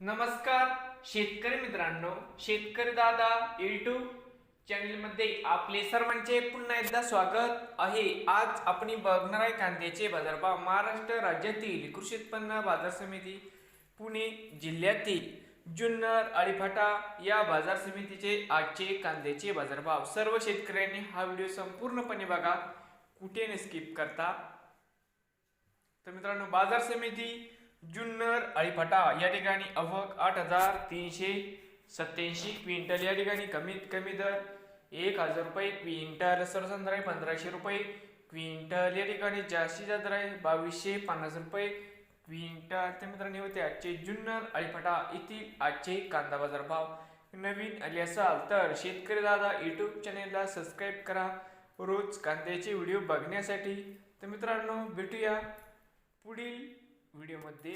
नमस्कार शेतकरी मित्रांनो शेतकरी दादा युट्यूब चॅनलमध्ये आपले सर्वांचे पुन्हा एकदा स्वागत आहे. आज आपण बघणार आहे कांद्याचे बाजारभाव. महाराष्ट्र राज्यातील कृषी उत्पन्न बाजार समिती पुणे जिल्ह्यातील जुन्नर अळीफाटा या बाजार समितीचे आजचे कांद्याचे बाजारभाव. सर्व शेतकऱ्यांनी हा व्हिडिओ संपूर्णपणे बघा. कुठे स्किप करता? तर मित्रांनो बाजार समिती जुन्नर अळीफाटा या ठिकाणी अवक आठ हजार तीनशे सत्याऐंशी क्विंटल या ठिकाणी कमीत कमी दर एक हजार रुपये क्विंटल सर्वसाधारण आहे पंधराशे रुपये क्विंटल या ठिकाणी जास्तीत जास्त आहे बावीसशे पन्नास रुपये क्विंटल. ते मित्रांनी होते आजचे जुन्नर अळीफाटा येथील आजचे कांदा बाजार भाव. नवीन आले असाल तर शेतकरी दादा यूट्यूब चॅनेलला सबस्क्राईब करा. रोज कांद्याचे व्हिडिओ बघण्यासाठी. तर मित्रांनो भेटूया पुढील व्हिडिओमध्ये